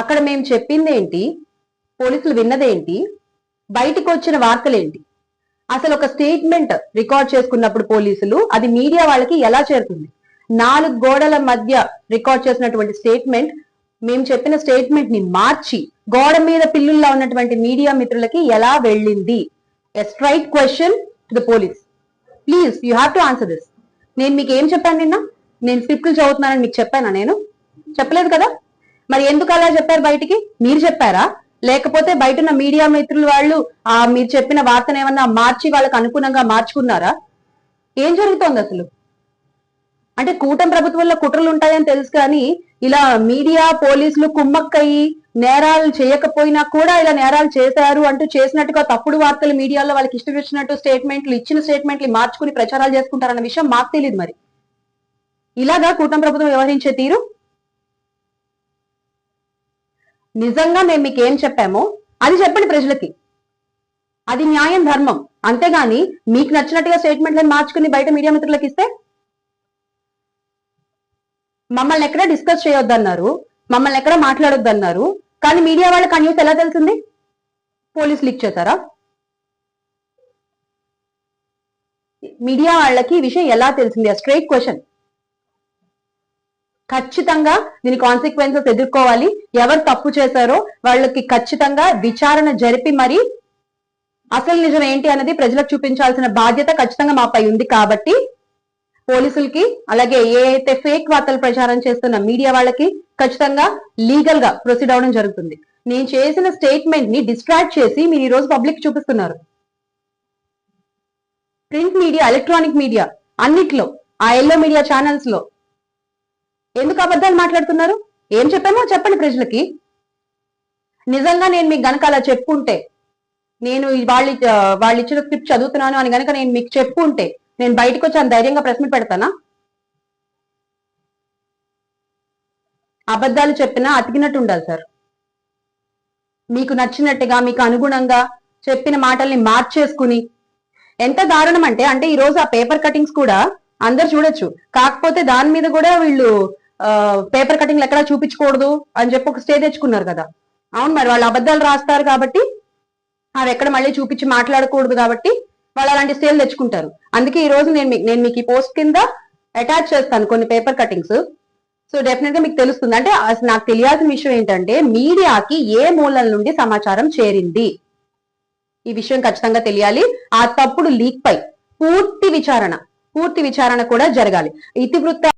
అక్కడ మేము చెప్పింది ఏంటి పోలీసులు విన్నదేంటి? బయటికి వచ్చిన వార్తలేంటి? అసలు ఒక స్టేట్మెంట్ రికార్డ్ చేసుకున్నప్పుడు పోలీసులు అది మీడియా వాళ్ళకి ఎలా చేరుతుంది? నాలుగు గోడల మధ్య రికార్డ్ చేసినటువంటి స్టేట్మెంట్ మేము చెప్పిన స్టేట్మెంట్ని మార్చి గోడ మీద పిల్లుల్లా ఉన్నటువంటి మీడియా మిత్రులకి ఎలా వెళ్ళింది? Straight question to the police please you have to answer this నేను మీకు ఏం చెప్పాను నిన్న? నేను స్క్రిప్ట్లు చదువుతున్నానని మీకు చెప్పానా నేను? చెప్పలేదు కదా? మరి ఎందుకు అలా చెప్పారు బయటికి? మీరు చెప్పారా? లేకపోతే బయట ఉన్న మీడియా మిత్రులు వాళ్ళు ఆ మీరు చెప్పిన వార్తను ఏమన్నా మార్చి వాళ్ళకు అనుగుణంగా మార్చుకున్నారా? ఏం జరుగుతోంది అసలు? అంటే కూటమి ప్రభుత్వంలో కుట్రలు ఉంటాయని తెలుసు కానీ ఇలా మీడియా పోలీసులు కుమ్మక్కయి నేరాలు చేయకపోయినా కూడా ఇలా నేరాలు చేశారు అంటూ చేసినట్టుగా తప్పుడు వార్తలు మీడియాలో వాళ్ళకి ఇష్టం వచ్చినట్టు స్టేట్మెంట్లు ఇచ్చిన స్టేట్మెంట్లు మార్చుకుని ప్రచారాలు చేసుకుంటారన్న విషయం మాకు తెలియదు మరి. ఇలాగా కూటమి ప్రభుత్వం వ్యవహరించే తీరు? నిజంగా మేము మీకు ఏం చెప్పామో అది చెప్పండి ప్రజలకి. అది న్యాయం ధర్మం. అంతేగాని మీకు నచ్చినట్టుగా స్టేట్మెంట్లను మార్చుకుని బయట మీడియా మిత్రులకు ఇస్తే? మమ్మల్ని ఎక్కడ డిస్కస్ చేయొద్దన్నారు? మమ్మల్ని ఎక్కడ మాట్లాడొద్దన్నారు? కానీ మీడియా వాళ్ళకి ఆ న్యూస్ ఎలా తెలిసింది? పోలీస్ లీక్ చేశారా? మీడియా వాళ్ళకి ఈ విషయం ఎలా తెలిసింది? స్ట్రైట్ క్వశ్చన్ ఖచ్చితంగా దీని కాన్సిక్వెన్సెస్ ఎదుర్కోవాలి. ఎవరు తప్పు చేశారో వాళ్ళకి ఖచ్చితంగా విచారణ జరిపి మరి అసలు నిజం ఏంటి అనేది ప్రజలకు చూపించాల్సిన బాధ్యత ఖచ్చితంగా మాపై ఉంది కాబట్టి పోలీసులకి అలాగే ఏ అయితే ఫేక్ వార్తలు ప్రచారం చేస్తున్న మీడియా వాళ్ళకి ఖచ్చితంగా లీగల్గా ప్రొసీడ్ అవడం జరుగుతుంది. నేను చేసిన స్టేట్మెంట్ని డిస్ట్రాక్ట్ చేసి మీరు ఈ రోజు పబ్లిక్ చూపిస్తున్నారు. ప్రింట్ మీడియా ఎలక్ట్రానిక్ మీడియా అన్నిట్లో ఆ ఎల్లో మీడియా ఛానల్స్లో ఎందుకు అబద్ధాలు మాట్లాడుతున్నారు? ఏం చెప్పామో చెప్పండి ప్రజలకి. నిజంగా నేను మీకు గనక అలా చెప్పుంటే నేను వాళ్ళు వాళ్ళు ఇచ్చిన స్క్రిప్ట్ చదువుతున్నాను అని గనక నేను మీకు చెప్పుంటే నేను బయటకు వచ్చి అంత ధైర్యంగా ప్రశ్న పెడతానా? అబద్ధాలు చెప్పినా అతికినట్టు ఉండాలి సార్. మీకు నచ్చినట్టుగా మీకు అనుగుణంగా చెప్పిన మాటల్ని మార్చేసుకుని ఎంత దారుణం అంటే అంటే ఈ రోజు ఆ పేపర్ కటింగ్స్ కూడా అందరు చూడొచ్చు. కాకపోతే దాని మీద కూడా వీళ్ళు పేపర్ కటింగ్లు ఎక్కడా చూపించకూడదు అని చెప్పి ఒక స్టే తెచ్చుకున్నారు కదా. అవును మరి వాళ్ళు అబద్ధాలు రాస్తారు కాబట్టి అవి ఎక్కడ మళ్ళీ చూపించి మాట్లాడకూడదు కాబట్టి వాళ్ళు అలాంటి స్టేలు తెచ్చుకుంటారు. అందుకే ఈ రోజు నేను మీకు నేను మీకు ఈ పోస్ట్ కింద అటాచ్ చేస్తాను కొన్ని పేపర్ కటింగ్స్. సో డెఫినెట్గా మీకు తెలుస్తుంది. అంటే అసలు నాకు తెలియాల్సిన విషయం ఏంటంటే మీడియాకి ఏ మూలల నుండి సమాచారం చేరింది? ఈ విషయం ఖచ్చితంగా తెలియాలి. ఆ తప్పుడు లీక్ పై పూర్తి విచారణ పూర్తి విచారణ కూడా జరగాలి. ఇతివృత్త